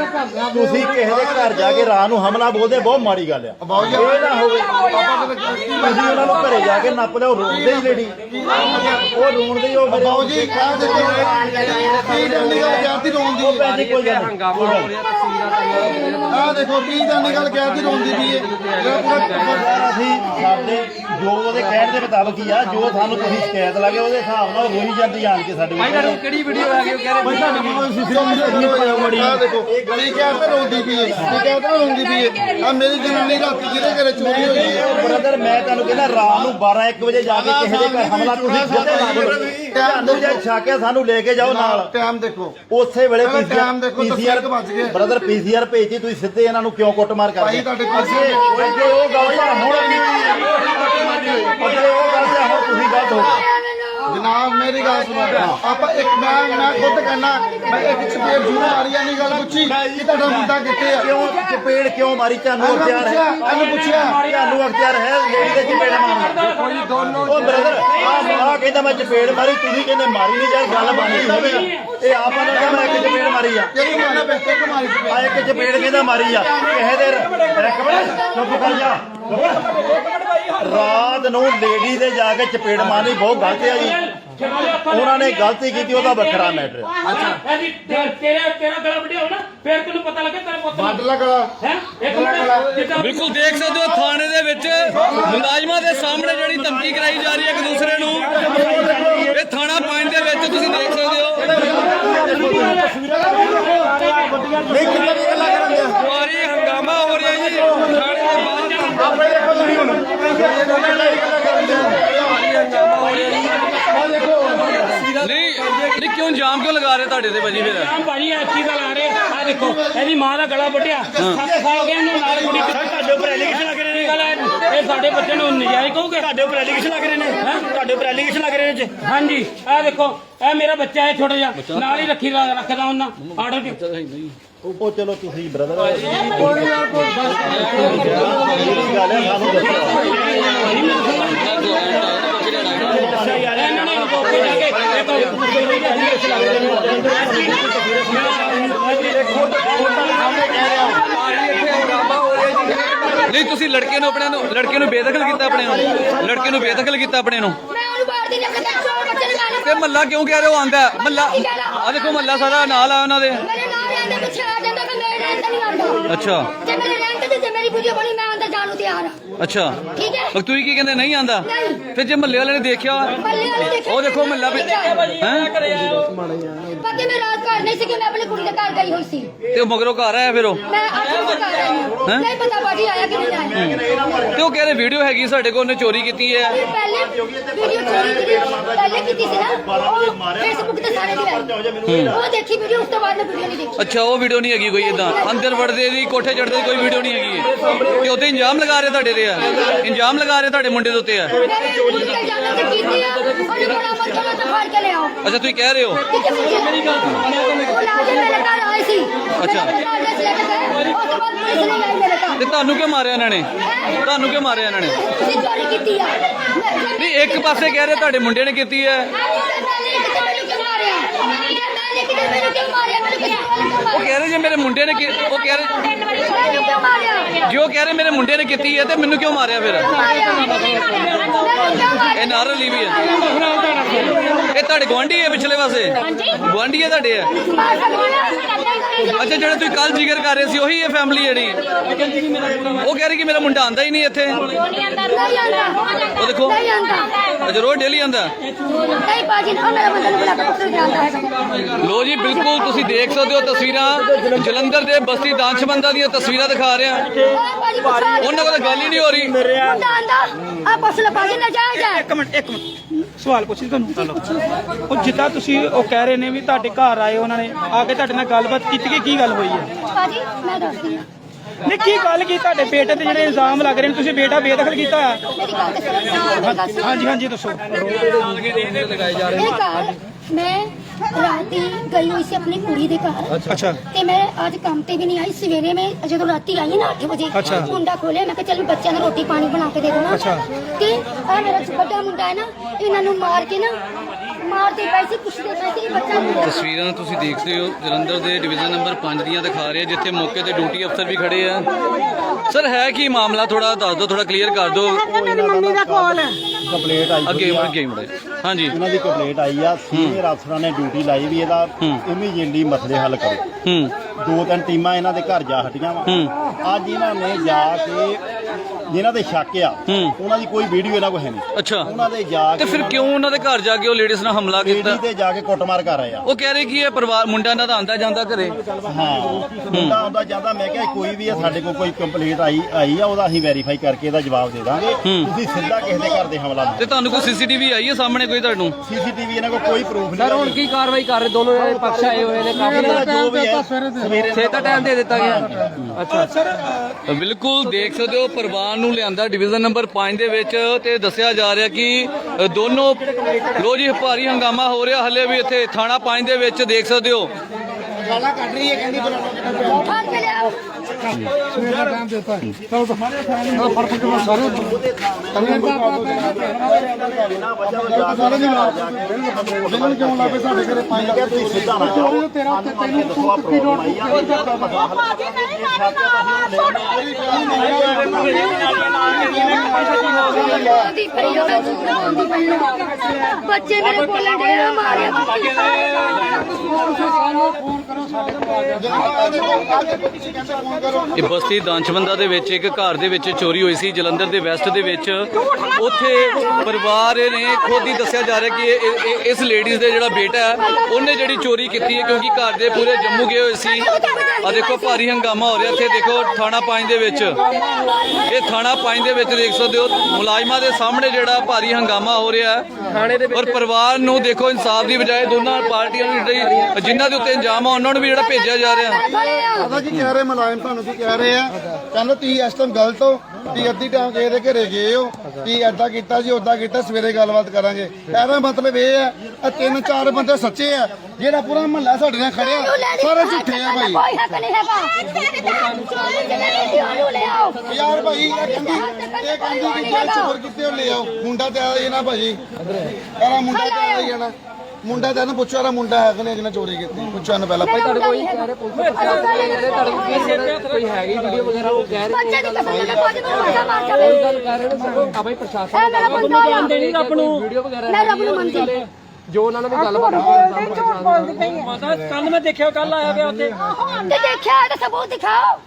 ਤੁਸੀਂ ਕਿਸੇ ਦੇ ਘਰ ਜਾ ਕੇ ਰਾਤ ਨੂੰ ਹਮਲਾ ਬੋਲਦੇ ਬਹੁਤ ਮਾੜੀ ਗੱਲ ਆ। ਇਹ ਨਾ ਹੋਵੇ। ਤੁਸੀਂ ਉਹਨਾਂ ਨੂੰ ਘਰੇ ਜਾ ਕੇ ਨੱਪ ਲਿਓ ਰੋਂਦੇ ਹੀ ਲੇਡੀ। ਉਹ ਰੋਣਦੇ ਹੀ ਉਹ ਬਾਊ ਜੀ ਕਹਿ ਦੇ ਕੀ ਜਾਨੀ ਗੱਲ? ਕਹਿਤੀ ਰੋਂਦੀ ਉਹ ਭੈਣ ਜੀ ਕੋਈ ਗੱਲ ਨਹੀਂ। ਕੋਈ ਗੱਲ ਨਹੀਂ। ਆ ਦੇਖੋ ਕੀ ਜਾਨੀ ਗੱਲ? ਕਹਿਤੀ ਰੋਂਦੀ ਵੀ ਹੈ ਅਸੀਂ ਸਾਡੇ ਜੋ ਉਹਦੇ ਕਹਿਣ ਦੇ ਮੁਤਾਬਕ ਹੀ ਆ ਜੋ ਸਾਨੂੰ ਤੁਸੀਂ ਸ਼ਿਕਾਇਤ ਲਾਗੇ ਉਹਦੇ ਹਿਸਾਬ ਨਾਲ ਰੋਈ ਜਾਂਦੀ ਆਣ ਕੇ ਸਾਡੇ ਕੋਲ। ਕਿਹੜੀ ਵੀਡੀਓ ਹੈਗੀ ਉਹ ਕਹਿ ਰਹੇ ਆ ਦੇਖੋ ਕੀ ਕਹਿ ਤੇ ਰੋਂਦੀ ਵੀ ਹੈ? ਕੀ ਕਹਿ ਤੇ ਰੋਂਦੀ ਵੀ ਹੈ? ਆ ਮੇਰੀ ਜਨਾਨੀ ਰਾਤੀ ਜਿਹਦੇ ਘਰੇ ਚੋਰੀ ਹੋਈ ਹੈ? ਬ੍ਰਦਰ ਮੈਂ ਤੁਹਾਨੂੰ ਕਹਿੰਦਾ ਰਾਤ ਨੂੰ 12 1 ਵਜੇ ਜਾ ਕੇ ਕਿਸੇ ਦੇ ਘਰ ਹਮਲਾ ਤੁਸੀਂ ਸਿੱਧੇ ਲਾ ਦਿਓ? ਤੁਹਾਨੂੰ ਜੇ ਛਾਕਿਆ ਸਾਨੂੰ ਲੈ ਕੇ ਜਾਓ ਨਾਲ ਟਾਈਮ ਦੇਖੋ ਉਸੇ ਵੇਲੇ ਪਹਿਲਾਂ time ਦੇਖੋ, ਪੀਸੀਆਰ ਮਿੰਟ ਵੱਜ ਗਏ। ਬ੍ਰਦਰ ਪੀਸੀਆਰ ਭੇਜੀ ਤੁਸੀਂ ਸਿੱਧੇ ਇਹਨਾਂ ਨੂੰ ਕਿਉਂ ਕੁੱਟਮਾਰ ਕਰਦੇ ਭਾਈ ਤੁਹਾਡੇ ਕੋਲ ਅੱਗੇ ਉਹ ਗੱਲ ਤਾਂ ਹੁਣ ਅੱਗੇ ਉਹ ਗੱਲ ਤਾਂ ਹੁਣ ਤੁਸੀਂ ਗਲਤ ਹੋ ਗਏ। ਜਨਾਬ ਮੇਰੀ ਗੱਲ ਸੁਣੋ ਆਪਾਂ ਇੱਕ ਮੈਂ ਮੈਂ ਖੁਦ ਕਹਿਣਾ ਮੈਂ ਇੱਕ ਚਪੇੜ ਜ਼ਰੂਰ ਮਾਰੀ ਆ ਨਹੀਂ ਗੱਲ ਪੁੱਛੀ ਕਿ ਤੁਹਾਡਾ ਮੁੰਡਾ ਕਿੱਥੇ ਆ। ਕਿਉਂ ਚਪੇੜ ਕਿਉਂ ਮਾਰੀ? ਤੁਹਾਨੂੰ ਅਖਤਿਆਰ ਹੈ। ਇਹਨੂੰ ਪੁੱਛਿਆ। ਤੁਹਾਨੂੰ ਅਖਤਿਆਰ ਹੈ ਲੇਡੀ ਦੇ ਚਪੇੜ ਮਾਰਨ ਕੋਈ ਦੋਨੋਂ ਉਹ ਬ੍ਰਦਰ ਆ ਆ ਕਹਿੰਦਾ ਮੈਂ ਚਪੇੜ ਮਾਰੀ ਤੁਸੀਂ ਕਹਿੰਦੇ ਮਾਰੀ ਨਹੀਂ ਜਾਂ ਗੱਲ ਬਣੀ ਹੋਵੇ ਇਹ ਆਪ ਉਹਨਾਂ ਦਾ ਮੈਂ ਇੱਕ ਚਪੇੜ ਮਾਰੀ ਆ? ਆ ਇੱਕ ਚਪੇੜ। ਕਹਿੰਦਾ ਮਾਰੀ ਆ। ਕਿਸੇ ਦੇ ਰਕਬੇ ਚੁੱਪ ਕਰ ਜਾ। ਰਾਤ ਨੂੰ ਲੇਡੀ ਦੇ ਜਾ ਕੇ ਚਪੇੜ ਮਾਰਨੀ ਬਹੁਤ ਗਲਤ ਹੈ ਜੀ। ਉਹਨਾਂ ਨੇ ਗਲਤੀ ਕੀਤੀ ਉਹਦਾ ਵੱਖਰਾ ਮੈਟਰ ਹੈ ਇਹਦੀ ਤੇ- ਤੇਰਾ ਤੇਰਾ ਗਲਾ ਵੱਡਿਆ ਹੋ ਨਾ ਫਿਰ ਤੈਨੂੰ ਪਤਾ ਲੱਗੇ ਤੇਰੇ ਪੁੱਤ ਵੱਢ ਲਾ ਗਲਾ। ਹੈ? ਇੱਕ ਮਿੰਟ ਜਿੱਦਾਂ ਬਿਲਕੁਲ ਦੇਖ ਸਕਦੇ ਹੋ ਥਾਣੇ ਦੇ ਵਿੱਚ ਮੁਲਾਜ਼ਮਾਂ ਦੇ ਸਾਹਮਣੇ ਜਿਹੜੀ ਧਮਕੀ ਕਰਾਈ ਜਾ ਰਹੀ ਹੈ ਇੱਕ ਦੂਸਰੇ ਨੂੰ। ਇਹ ਥਾਣਾ ਪੁਆਇੰਟ ਦੇ ਵਿੱਚ ਤੁਸੀਂ ਦੇਖ ਸਕਦੇ ਹੋ। ਨਹੀਂ ਕਿੰਨਾ ਵੀ ਗੱਲਾਂ ਕਰਨ ਦਿਆ ਭਾਰੀ ਹੰਗਾਮਾ ਹੋ ਰਿਹਾ ਜੀ ਥਾਣੇ ਦੇ ਬਾਹਰ ਆਪੇ ਦੇਖੋ ਤੁਸੀਂ ਹੁਣ ਨਹੀਂ ਨਹੀਂ ਕਿਉਂ ਜਾਮ ਕਿਉਂ ਲਗਾ ਰਹੇ ਤੁਹਾਡੇ ਤੇ ਭਾਜੀ ਫਿਰ? ਆਮ ਭਾਜੀ ਐਸੀ ਦਾ ਲਾ ਰਹੇ। ਆ ਦੇਖੋ ਇਹਦੀ ਮਾਂ ਦਾ ਗਲਾ ਵੱਢਿਆ 7 ਸਾਲ ਹੋ ਗਏ ਇਹਨੂੰ ਨਾਲ ਕੁੜੀ ਤੁਹਾਡੇ ਉੱਪਰ ਐਲੀਗੇਸ਼ਨ ਲੱਗ ਰਹੇ ਨੇ। ਇਹ ਸਾਡੇ ਬੱਚੇ ਨੂੰ ਨਜਾਇਜ਼ ਕਹੋਗੇ? ਤੁਹਾਡੇ ਉੱਪਰ ਐਲੀਗੇਸ਼ਨ ਲੱਗ ਰਹੇ ਨੇ। ਤੁਹਾਡੇ ਉੱਪਰ ਐਲੀਗੇਸ਼ਨ ਲੱਗ ਰਹੇ ਨੇ ਹਾਂਜੀ ਆ ਦੇਖੋ ਇਹ ਮੇਰਾ ਬੱਚਾ ਹੈ ਛੋਟਾ ਜਿਹਾ। ਨਾਲ ਹੀ ਰੱਖੀ ਰੱਖਦਾ ਉਹਨਾਂ। ਆਰਡਰ ਚ ਉਹ ਚਲੋ ਤੁਸੀਂ ਬ੍ਰਦਰ ਜਿਹੜੀ ਗੱਲ ਹੈ ਸਾਨੂੰ ਦੱਸੋ ਇਹਨਾਂ ਨੇ ਮੌਕੇ ਜਾ ਕੇ ਨਹੀਂ ਤੁਸੀਂ ਲੜਕੇ ਨੂੰ ਆਪਣੇ ਨੂੰ ਲੜਕੇ ਨੂੰ ਬੇਦਖਲ ਕੀਤਾ ਆਪਣੇ ਨੂੰ ਲੜਕੇ ਨੂੰ ਬੇਦਖਲ ਕੀਤਾ ਆਪਣੇ ਨੂੰ ਤੇ ਮੱਲਾ ਕਿਉਂ ਕਹਿ ਰਹੇ ਹੋ ਆਂਦਾ ਮੱਲਾ ਆ ਦੇਖੋ ਮੱਲਾ ਸਾਰਾ ਨਾਲ ਆ ਉਹਨਾਂ ਦੇ ਮੇਰੇ ਤੇ ਅੱਛਾ ਮੇਰੇ ਰਹਿਣ ਤੇ ਜੇ ਮੇਰੀ ਵੀਡੀਓ ਬਣੀ, ਮੈਂ ਅੰਦਰ ਜਾਣ ਨੂੰ ਤਿਆਰ ਹਾਂ ਅੱਛਾ। ਠੀਕ ਹੈ। ਪਰ ਤੁਸੀਂ ਕੀ ਕਹਿੰਦੇ ਨਹੀਂ ਆਂਦਾ? ਨਹੀਂ। ਫਿਰ ਜੇ ਮੱਲੇ ਵਾਲੇ ਨੇ ਦੇਖਿਆ ਵਾਲੇ ਉਹ ਦੇਖੋ ਮੱਲਾ ਵੀ ਹੈ? ਬਾਕੀ ਮੈਂ ਰਾਤ ਘਰ ਨਹੀਂ ਸੀ ਕਿ ਮੈਂ ਆਪਣੀ ਕੁੜੀ ਦੇ ਘਰ ਗਈ ਹੋਈ ਸੀ। ਤੇ ਉਹ ਮਗਰੋਂ ਘਰ ਆਇਆ ਫਿਰ ਉਹ? ਮੈਂ ਅੱਜ ਵੀ ਘਰ ਆਈ ਹਾਂ। ਨਹੀਂ ਪਤਾ ਬਾਜੀ ਆਇਆ ਕਿ ਨਹੀਂ ਆਇਆ। ਤੇ ਉਹ ਕਹਿ ਰਹੇ ਵੀਡੀਓ ਹੈਗੀ ਸਾਡੇ ਕੋਲ ਉਹਨੇ ਚੋਰੀ ਕੀਤੀ ਹੈ। ਫਿਰ ਪਹਿਲੇ ਵੀਡੀਓ ਚੋਰੀ ਕੀਤੀ ਪਹਿਲੇ ਕੀਤੀ ਸੀ ਨਾ। ਉਹ ਫੇਸਬੁੱਕ ਤੇ ਸਾਰੇ ਦੀ ਆਈ ਉਹ ਦੇਖੀ ਵੀਡੀਓ ਉਸ ਤੋਂ ਬਾਅਦ ਮੈਂ ਵੀਡੀਓ ਨਹੀਂ ਦੇਖੀ। ਅੱਛਾ ਉਹ ਵੀਡੀਓ ਨਹੀਂ ਹੈਗੀ ਕੋਈ ਇਦਾਂ ਅੰਦਰ ਵੜਦੇ ਦੀ ਕੋਠੇ ਚੜਦੇ ਦੀ ਕੋਈ ਵੀਡੀਓ ਨਹੀਂ ਹੈਗੀ। ਹੈ। ਤੇ ਉਹਤੇ ਇੰਜਾਮ ਲਗਾ ਰਹੇ ਤੁਹਾਡੇ ਤੇ? ਆ। ਇੰਜਾਮ ਲਗਾ ਰਹੇ ਤੁਹਾਡੇ ਮੁੰਡੇ ਦੇ ਉੱਤੇ ਆ। ਅੱਛਾ ਤੁਸੀਂ ਕਹਿ ਰਹੇ ਹੋ? ਅੱਛਾ। ਤੋਂ ਤੁਹਾਨੂੰ ਕਿਉਂ ਮਾਰਿਆ ਇਹਨਾਂ ਨੇ? ਤੁਹਾਨੂੰ ਕਿਉਂ ਮਾਰਿਆ ਇਹਨਾਂ ਨੇ? ਨਹੀਂ ਇੱਕ ਪਾਸੇ ਕਹਿ ਰਹੇ ਤੁਹਾਡੇ ਮੁੰਡੇ ਨੇ ਕੀਤੀ ਹੈ ਮੈਨੂੰ ਕਿਉਂ ਮਾਰਿਆ ਮੈਂ ਕਿਤੇ ਮੈਨੂੰ ਕਿਉਂ ਮਾਰਿਆ ਮੈਨੂੰ ਕਿਸੇ ਵਾਲੇ ਕਿਉਂ ਉਹ ਮਾਰਿਆ ਕਹਿ ਰਹੇ ਜੇ ਮੇਰੇ ਮੁੰਡੇ ਨੇ ਕੀ- ਉਹ ਕਹਿ ਰਹੇ ਜੋ ਕਹਿ ਰਹੇ ਮੇਰੇ ਮੁੰਡੇ ਨੇ ਕੀਤੀ ਹੈ ਤੇ ਮੈਨੂੰ ਕਿਉਂ ਮਾਰਿਆ ਫਿਰ? ਇਹ ਨਾਰ ਲਈ ਵੀ ਹੈ। ਇਹ ਤੁਹਾਡੇ ਗਵਾਂਢੀ ਹੈ ਪਿਛਲੇ ਪਾਸੇ? ਗਵਾਂਢੀ ਹੈ ਤੁਹਾਡੇ? ਹੈ ਅੱਛਾ ਜਿਹੜਾ ਤੁਸੀਂ ਕੱਲ ਜ਼ਿਕਰ ਕਰ ਰਹੇ ਸੀ ਉਹੀ ਹੈ ਫੈਮਿਲੀ ਜਿਹੜੀ। ਉਹ ਕਹਿ ਰਹੀ ਕਿ ਮੇਰਾ ਮੁੰਡਾ ਆਂਦਾ ਹੀ ਨਹੀਂ ਇੱਥੇ। ਉਹ ਦੇਖੋ। ਨਹੀਂ ਆਂਦਾ ਅੱਛਾ ਰੋਜ਼ ਡੇਲੀ ਆਂਦਾ ਨਹੀਂ ਬਾਜੀ ਨਾ ਮੇਰਾ ਬੰਦਾ ਨੂੰ ਬੁਲਾ ਕੇ ਪੁੱਛ ਜਾਂਦਾ ਹੈ ਲੋ ਜੀ ਬਿਲਕੁਲ ਤੁਸੀਂ ਦੇਖ ਸਕਦੇ ਹੋ ਤਸਵੀਰਾਂ। ਜਲੰਧਰ ਦੇ ਬਸਤੀ ਦਾਨਸ਼ਮੰਦਾ ਦੀਆਂ ਤਸਵੀਰਾਂ ਦਿਖਾ ਰਹੇ। ਉਹਨਾਂ ਕੋਲ ਗੱਲ ਹੀ ਨਹੀਂ ਹੋ ਰਹੀ। ਮੁੰਡਾ ਆਂਦਾ ਆ ਪੁੱਛ ਲੈ ਬਾਜੀ ਨਾ ਹੈ ਇੱਕ ਮਿੰਟ ਇੱਕ ਮਿੰਟ। ਸਵਾਲ ਪੁੱਛੀ ਤੁਹਾਨੂੰ। ਉਹ ਜਿੱਦਾਂ ਤੁਸੀਂ ਉਹ ਕਹਿ ਰਹੇ ਨੇ ਵੀ ਤੁਹਾਡੇ ਘਰ ਆਏ ਉਹਨਾਂ ਨੇ ਆ ਕੇ ਤੁਹਾਡੇ ਨਾਲ ਗੱਲਬਾਤ ਕੀਤੀ ਕਿ ਕੀ ਗੱਲ ਹੋਈ ਹੈ? ਬਾਜੀ ਮੈਂ ਦੱਸਦੀ ਹਾਂ। ਨਹੀਂ ਕੀ ਗੱਲ ਕੀ ਤੁਹਾਡੇ ਬੇਟੇ ਤੇ ਜਿਹੜੇ ਇਲਜ਼ਾਮ ਲੱਗ ਰਹੇ ਨੇ? ਤੁਸੀਂ ਬੇਟਾ ਬੇਦਖਲ ਕੀਤਾ ਹੋਇਆ? ਮੇਰੀ ਗੱਲ ਤੇ ਸੁਣੋ ਮੇਰੀ ਗੱਲ ਸੁਣੋ। ਹਾਂਜੀ ਹਾਂਜੀ ਦੱਸੋ। ਮੈਂ ਰਾਤੀ ਗਈ ਹੋਈ ਸੀ ਆਪਣੀ ਕੁੜੀ ਦੇ ਘਰ। ਅੱਛਾ। ਤੇ ਮੈਂ ਅੱਜ ਕੰਮ ਤੇ ਵੀ ਨਹੀਂ ਆਈ। ਸਵੇਰੇ ਮੈਂ ਜਦੋਂ ਰਾਤੀ ਆਈ ਨਾ 8 ਵਜੇ ਅੱਛਾ। ਮੁੰਡਾ ਖੋਲਿਆ। ਮੈਂ ਕਿਹਾ ਚਲ ਬੱਚਿਆਂ ਨੂੰ ਰੋਟੀ ਪਾਣੀ ਬਣਾ ਕੇ ਦੇ ਦੇਣਾ ਅੱਛਾ। ਤੇ ਆ ਮੇਰਾ ਵੱਡਾ ਮੁੰਡਾ ਹੈ ਨਾ ਇਹਨਾਂ ਨੂੰ ਮਾਰ ਕੇ ਨਾ ਮਾਰਦੇ ਪਏ ਸੀ ਪੁੱਛਦੇ ਪਏ ਸੀ ਕਿ ਬੱਚਾ ਮੇਰਾ ਤਸਵੀਰਾਂ ਤੁਸੀਂ ਦੇਖਦੇ ਹੋ ਜਲੰਧਰ ਦੇ ਡਿਵੀਜ਼ਨ ਨੰਬਰ 5 ਦੀਆਂ ਦਿਖਾ ਰਹੇ ਆ ਜਿੱਥੇ ਮੌਕੇ ਤੇ ਡਿਊਟੀ ਅਫਸਰ ਵੀ ਖੜੇ ਆ। ਸਰ ਹੈ ਕੀ ਮਾਮਲਾ ਥੋੜਾ ਦੱਸ ਦਿਓ ਥੋੜਾ ਕਲੀਅਰ ਕਰ ਦਿਓ। ਮੇਰੀ ਮੰਮੀ ਦਾ ਕਾਲ ਹੈ। ਕੰਪਲੇਂਟ ਆਈ ਅੱਗੇ ਹੋਈ ਆ। ਅੱਗੇ ਮੁੜੇ ਹਾਂਜੀ। ਇਹਨਾਂ ਦੀ ਕੰਪਲੇਂਟ ਆਈ ਆ ਸੀਨੀਅਰ ਅਫਸਰਾਂ ਨੇ ਡਿਊਟੀ ਲਾਈ ਵੀ ਇਹਦਾ ਇਮੀਡੀਏਟਲੀ ਮਸਲੇ ਹੱਲ ਕਰੋ। ਹੂੰ। ਦੋ ਤਿੰਨ ਟੀਮਾਂ ਇਹਨਾਂ ਦੇ ਘਰ ਜਾ ਹਟੀਆਂ ਵਾ। ਅੱਜ ਇਹਨਾਂ ਨੇ ਜਾ ਕੇ ਜਿਨ੍ਹਾਂ ਦੇ ਸ਼ੱਕ ਆ ਹੂੰ। ਉਹਨਾਂ ਦੀ ਕੋਈ ਵੀਡੀਓ ਇਹਨਾਂ ਕੋਲ ਹੈ ਨਹੀਂ। ਅੱਛਾ। ਉਹਨਾਂ ਦੇ ਜਾ ਤੇ ਕੇ ਫਿਰ ਕਿਉਂ ਉਹਨਾਂ ਦੇ ਘਰ ਜਾ ਕੇ ਉਹ ਲੇਡੀਜ਼ ਨਾਲ ਹਮਲਾ ਕੀਤਾ? ਬੇਟੀ ਤੇ ਜਾ ਕੇ ਕੁੱਟਮਾਰ ਕਰ ਰਹੇ ਆ। ਉਹ ਕਹਿ ਰਹੇ ਕਿ ਇਹ ਪਰਿਵਾਰ ਮੁੰਡਾ ਇਹਨਾਂ ਦਾ ਆਂਦਾ ਜਾਂਦਾ ਘਰੇ। ਹਾਂ। ਮੁੰਡਾ ਆਉਂਦਾ ਜਾਂਦਾ ਮੈਂ ਕਿਹਾ ਕੋਈ ਵੀ ਆ ਸਾਡੇ ਕੋਲ ਕੋਈ ਕੰਪਲੇਂਟ ਆਈ ਆਈ ਆ ਉਹਦਾ ਅਸੀਂ ਵੈਰੀਫਾਈ ਕਰਕੇ ਇਹਦਾ ਜਵਾਬ ਦੇ ਦਾਂਗੇ। ਤੁਸੀਂ ਸਿੱਧਾ ਕਿਸੇ ਦੇ ਘਰ ਦੇ ਹਮਲਾ ਤੇ ਤੁਹਾਨੂੰ ਕੋਈ ਸੀਸੀਟੀਵੀ ਆਈ ਹੈ ਸਾਹਮਣੇ ਕੋਈ ਤੁਹਾਨੂੰ ਸੀਸੀਟੀਵੀ ਇਹਨਾਂ ਕੋਲ ਕੋਈ ਪ੍ਰੂਫ ਨਹੀਂ ਸਰ ਹੁਣ ਕੀ ਕਾਰਵਾਈ ਕਰ ਰਹੇ? ਦੋਨੋਂ ਜਿਹੜੇ ਪਕਸ਼ ਆਏ ਹੋਏ ਨੇ ਕਾਫੀ ਜੋ ਵੀ ਹੈ ਸਵੇਰੇ ਦਾ। ਟਾਈਮ ਦੇ ਦਿੱਤਾ ਗਿਆ। ਅੱਛਾ। ਬਿਲਕੁਲ ਦੇਖ ਸਕਦੇ ਹੋ ਪਰਿਵਾਰ ਨੂੰ ਲਿਆਂਦਾ ਡਿਵੀਜ਼ਨ ਨੰਬਰ 5 ਦੇ ਵਿੱਚ ਤੇ ਦੱਸਿਆ ਜਾ ਰਿਹਾ ਕਿ ਦੋਨੋਂ ਲੋ ਜੀ ਭਾਰੀ ਹੰਗਾਮਾ ਹੋ ਰਿਹਾ। ਹਲੇ ਵੀ ਇੱਥੇ ਥਾਣਾ 5 ਦੇ ਵਿੱਚ ਦੇਖ ਸਕਦੇ ਹੋ। ਫੜ ਕੇ ਲਿਆਓ ਜਿਹਨਾਂ ਨੂੰ ਕਿਉਂ ਲਾਪੇ ਸਾਡੇ ਘਰੇ ਪੰਜ ਮੈਂ ਕਿਹਾ ਸਿੱਧਾ ਨਾ ਜਾਓ ਤੇਰਾ ਉੱਤੇ ਤੈਨੂੰ ਦੱਸੋ ਆ ਪ੍ਰੋਬਲਮ ਆਈ ਆ ਭਾਜੀ ਨਹੀਂ ਮੈਂ ਬੋਲਦੀ ਪਈ ਆ, ਮੈਂ ਝੂਠ ਆ। ਬੱਚੇ ਮੇਰੇ ਬੋਲਣ ਦੇ ਆ ਮਾਰਿਆ ਇਹ ਬਸਤੀ ਦਾਨਸ਼ਵੰਦਾ ਦੇ ਵਿੱਚ ਇੱਕ ਘਰ ਦੇ ਵਿੱਚ ਚੋਰੀ ਹੋਈ ਸੀ, ਜਲੰਧਰ ਦੇ ਵੈਸਟ ਦੇ ਵਿੱਚ। ਉੱਥੇ ਪਰਿਵਾਰ ਨੇ ਖੁਦ ਹੀ ਦੱਸਿਆ ਜਾ ਰਿਹਾ ਕਿ ਇਹ- ਇਸ ਲੇਡੀਜ਼ ਦੇ ਜਿਹੜਾ ਬੇਟਾ ਹੈ, ਉਹਨੇ ਜਿਹੜੀ ਚੋਰੀ ਕੀਤੀ ਹੈ ਕਿਉਂਕਿ ਘਰ ਦੇ ਪੂਰੇ ਜੰਮੂ ਗਏ ਹੋਏ ਸੀ। ਆ ਦੇਖੋ ਭਾਰੀ ਹੰਗਾਮਾ ਹੋ ਰਿਹਾ ਇੱਥੇ ਦੇਖੋ ਥਾਣਾ 5 ਦੇ ਵਿੱਚ। ਇਹ ਥਾਣਾ 5 ਦੇ ਵਿੱਚ ਦੇਖ ਸਕਦੇ ਹੋ ਮੁਲਾਜ਼ਮਾਂ ਦੇ ਸਾਹਮਣੇ ਜਿਹੜਾ ਭਾਰੀ ਹੰਗਾਮਾ ਹੋ ਰਿਹਾ ਹੈ। ਥਾਣੇ ਦੇ ਔਰ ਪਰਿਵਾਰ ਨੂੰ ਦੇਖੋ ਇਨਸਾਫ ਦੀ ਬਜਾਏ ਦੋਨਾਂ ਪਾਰਟੀਆਂ ਨੂੰ ਜਿਹੜੀ ਜਿਨ੍ਹਾਂ ਦੇ ਉੱਤੇ ਇੰਜਾਮ ਆ ਉਹਨਾਂ ਨੂੰ ਵੀ ਜਿਹੜਾ ਭੇਜਿਆ ਜਾ ਰਿਹਾ। ਪਤਾ ਕੀ ਕਹਿ ਰਹੇ ਮਲਾਇਮ ਤੁਹਾਨੂੰ ਕੀ ਕਹਿ ਰਹੇ ਆ? ਕਹਿੰਦੇ ਤੁਸੀਂ ਇਸ ਟਾਈਮ ਗਲਤ ਹੋ ਤੁਸੀਂ ਅੱਧੀ ਟਾਈਮ ਕਿਸੇ ਦੇ ਘਰੇ ਗਏ ਹੋ। ਤੁਸੀਂ ਏਦਾਂ ਕੀਤਾ ਜੀ ਓਦਾਂ ਕੀਤਾ ਸਵੇਰੇ ਗੱਲਬਾਤ ਕਰਾਂਗੇ। ਇਹਦਾ ਮਤਲਬ ਇਹ ਹੈ ਆ ਤਿੰਨ ਚਾਰ ਬੰਦੇ ਸੱਚੇ ਆ। ਜਿਹੜਾ ਪੂਰਾ ਮਹੱਲਾ ਸਾਡੇ ਨਾਲ ਖੜਿਆ ਸਾਰੇ ਝੂਠੇ ਆ ਭਾਈ। ਕੋਈ ਹੱਕ ਨਹੀਂ ਹੈਗਾ। ਯਾਰ ਇਹ ਇਹ ਚੋਰ ਕਿਤੇ ਲੈ ਆਓ। ਮੁੰਡਾ ਤੇ ਆਇਆ ਹੀ ਨਾ ਭਾਜੀ ਇਹਦਾ ਮੁੰਡਾ ਤੇ ਆਇਆ ਹੀ ਆ ਨਾ ਮੁੰਡਾ ਤੇ ਇਹਨੂੰ ਪੁੱਛੋ ਇਹਦਾ ਮੁੰਡਾ ਹੈ ਕਿ ਨਹੀਂ ਜਿਹਨੇ ਚੋਰੀ ਕੀਤੀ। ਪੁੱਛੋ ਇਹਨੂੰ ਪਹਿਲਾਂ। ਭਾਈ ਤੁਹਾਡੇ ਕੋਈ ਕੋਈ ਹੈਗੀ ਵੀਡੀਓ ਵਗੈਰਾ ਉਹ ਕਹਿ ਰਹੇ ਬੱਚੇ ਦੀ ਕਸਮ ਨਾਲ ਬਾਜ ਨੂੰ ਮਾਰ ਮਾਰ ਜਾਵੇ ਗੱਲ ਕਰ ਰਹੇ ਨੇ ਸਗੋਂ। ਆ ਬਈ ਪ੍ਰਸ਼ਾਸਨ ਇਹ ਮੇਰਾ ਬੰਦਾ ਆ। ਮੰਨਦੇ ਨਹੀਂ ਰੱਬ ਨੂੰ। ਵੀਡੀਓ ਵਗੈਰਾ ਮੈਂ ਰੱਬ ਨੂੰ ਮੰਨਦੀ। ਜੋ ਉਹਨਾਂ ਨਾਲ ਵੀ ਗੱਲਬਾਤ ਬੋਲਦੀ ਝੂਠ ਬੋਲਦੀ ਪਈ ਹੈ ਮਾਤਾ ਕੱਲ ਮੈਂ ਦੇਖਿਆ ਕੱਲ ਆਇਆ ਗਿਆ ਉੱਥੇ। ਤੇ ਦੇਖਿਆ ਤਾਂ ਸਬੂਤ ਦਿਖਾਓ।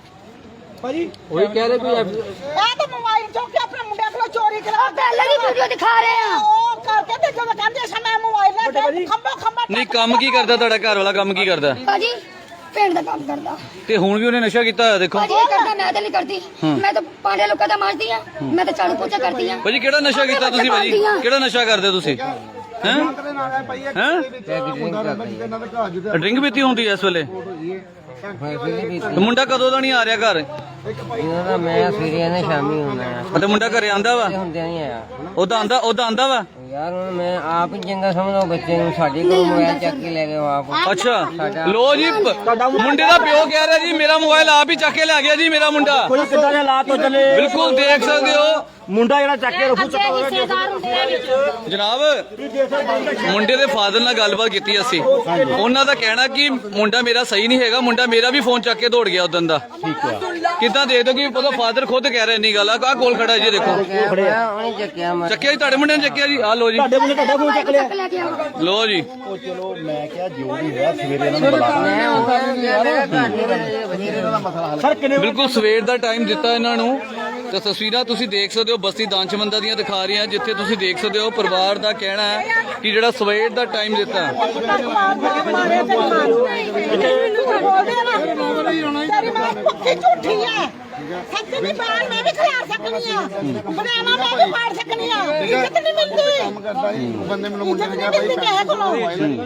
ਭਾਜੀ ਉਹੀ ਕਹਿ ਰਹੇ ਕੋਈ ਇਹ ਤਾਂ ਮੋਬਾਈਲ ਚੁੱਕ ਕੇ ਆਪਣੇ ਮੁੰਡੇ ਕੋਲੋਂ ਚੋਰੀ ਕਰਾ ਉਹ ਪਹਿਲੇ ਦੀ ਵੀਡੀਓ ਦਿਖਾ ਰਹੇ ਆ। ਉਹ ਕਰਕੇ ਤੇ ਜਦੋਂ ਕਹਿੰਦੇ ਸੀ ਮੈਂ ਮੋਬਾਈਲ ਲੈ ਕੇ ਖੰਭਾ ਖੰਭਾ ਨਹੀਂ ਕੰਮ ਕੀ ਕਰਦਾ ਤੁਹਾਡਾ? ਘਰ ਵਾਲਾ ਕੰਮ ਕੀ ਕਰਦਾ? ਭਾਜੀ ਪਿੰਡ ਦਾ ਕੰਮ ਕਰਦਾ। ਤੇ ਹੁਣ ਵੀ ਉਹਨੇ ਨਸ਼ਾ ਕੀਤਾ ਹੋਇਆ ਦੇਖੋ। ਭਾਜੀ ਇਹ ਕਰਦਾ ਮੈਂ ਤਾਂ ਨਹੀਂ ਕਰਦੀ। ਮੈਂ ਤਾਂ ਪਾਂਡੇ ਲੋਕਾਂ ਦਾ ਮਾਰਦੀ ਆ। ਮੈਂ ਤਾਂ ਝਾੜੂ ਪੋਚਾ ਕਰਦੀ ਆ। ਭਾਜੀ ਕਿਹੜਾ ਨਸ਼ਾ ਕੀਤਾ ਤੁਸੀਂ ਭਾਜੀ? ਕਿਹੜਾ ਨਸ਼ਾ ਕਰਦੇ ਹੋ ਤੁਸੀਂ? ਹੈਂ? ਹੈਂ ਡਰਿੰਕ ਪੀਤੀ ਹੁੰਦੀ ਐ ਇਸ ਵੇਲੇ? ਤੇ ਮੁੰਡਾ ਕਦੋਂ ਦਾ ਨਹੀਂ ਆ ਰਿਹਾ ਘਰ? ਇਹਨਾਂ ਦਾ ਮੈਂ ਸਵੇਰੇ ਨੇ ਸ਼ਾਮੀ ਹੁੰਦਾ ਆ ਤੇ ਮੁੰਡਾ ਘਰੇ ਆਂਦਾ ਵਾ? ਹੁੰਦਿਆਂ ਨਹੀਂ ਆਇਆ। ਉਹਦਾ ਆਂਦਾ ਉਹਦਾ ਆਂਦਾ ਵਾ? ਯਾਰ ਹੁਣ ਮੈਂ ਆਪ ਹੀ ਚੰਗਾ ਸਮਝਦਾ ਬੱਚੇ ਨੂੰ ਸਾਡੇ ਕੋਲ ਮੋਬਾਈਲ ਚੱਕ ਕੇ ਲੈ ਗਏ ਉਹ ਆਪ। ਅੱਛਾ। ਲੋ ਜੀ ਮੁੰਡੇ ਦਾ ਪਿਓ ਕਹਿ ਰਿਹਾ ਜੀ ਮੇਰਾ ਮੋਬਾਈਲ ਆਪ ਹੀ ਚੱਕ ਕੇ ਲੈ ਗਿਆ ਜੀ ਮੇਰਾ ਮੁੰਡਾ। ਕੋਈ ਕਿੱਦਾਂ ਦੇ ਹਾਲਾਤ ਹੋ ਚੱਲੇ? ਬਿਲਕੁਲ ਦੇਖ ਸਕਦੇ ਹੋ। ਮੁੰਡਾ ਜਿਹੜਾ ਚੱਕ ਕੇ ਰਫੂ ਜਨਾਬ ਮੁੰਡੇ ਦੇ ਫਾਦਰ ਨਾਲ ਗੱਲਬਾਤ ਕੀਤੀ ਅਸੀਂ। ਉਹਨਾਂ ਦਾ ਕਹਿਣਾ ਕਿ ਮੁੰਡਾ ਮੇਰਾ ਸਹੀ ਨਹੀਂ ਹੈਗਾ ਮੁੰਡਾ ਮੇਰਾ ਵੀ ਫੋਨ ਚੱਕ ਕੇ ਦੌੜ ਗਿਆ ਉਦੋਂ ਦਾ। ਕਿੱਦਾਂ ਦੇ ਦੋ ਕਿ ਪਤਾ ਫਾਦਰ ਖੁਦ ਕਹਿ ਰਿਹਾ ਇੰਨੀ ਗੱਲ ਆ ਆਹ ਕੋਲ ਖੜਾ ਜੀ ਦੇਖੋ। ਉਹਨੇ ਚੱਕਿਆ ਮੈਂ ਚੱਕਿਆ ਜੀ ਤੁਹਾਡੇ ਮੁੰਡੇ ਨੇ ਚੱਕਿਆ ਜੀ? ਆ ਲੋ ਜੀ। ਤੁਹਾਡੇ ਮੁੰਡੇ ਤੁਹਾਡਾ ਫੋਨ ਚੱਕ ਲਿਆ। ਚੱਕ ਲੈ ਕੇ ਜੀ। ਉਹ ਚਲੋ ਮੈਂ ਕਿਹਾ ਜੋ ਵੀ ਹੋਇਆ ਸਵੇਰੇ ਇਹਨਾਂ ਨੂੰ ਬੁਲਾਵਾਂਗੇ ਸਰ ਕਿੰਨੇ ਬਿਲਕੁਲ ਸਵੇਰ ਦਾ ਟਾਈਮ ਦਿੱਤਾ ਇਹਨਾਂ ਨੂੰ। ਤੇ ਤਸਵੀਰਾਂ ਤੁਸੀਂ ਦੇਖ ਸਕਦੇ ਹੋ ਬਸਤੀ ਦਾਨਚਮੰਦਾ ਦੀਆਂ ਦਿਖਾ ਰਹੀਆਂ ਜਿੱਥੇ ਤੁਸੀਂ ਦੇਖ ਸਕਦੇ ਹੋ ਪਰਿਵਾਰ ਦਾ ਕਹਿਣਾ ਹੈ ਕਿ ਜਿਹੜਾ ਸਵੇਰ ਦਾ ਟਾਈਮ ਦਿੱਤਾ ਮਾਰੇ ਤੇ ਮਾਰ ਬੋਲਦੇ ਨਾ ਤੇਰੀ ਮਾਂ ਪੱਕੀ ਝੂਠੀ ਹੈ। ਸੱਚ ਦੀ ਬਾਲ ਮੈਂ ਵੀ ਖਿਲਾ ਸਕਣੀ ਆ ਬਨਾਨਾ ਮੈਂ ਵੀ ਫਾੜ ਸਕਣੀ ਆ ਇੱਜ਼ਤ ਨਹੀਂ ਮਿਲਦੀ ਕੰਮ ਕਰਦਾ ਸੀ ਉਹ ਬੰਦੇ ਮੈਨੂੰ ਮੁੰਡੇ ਨੇ ਇੱਜ਼ਤ ਕਿਹਾ ਨਹੀਂ ਭਾਈ ਮਿਲਦੀ ਕਿਸੇ ਕੋਲੋਂ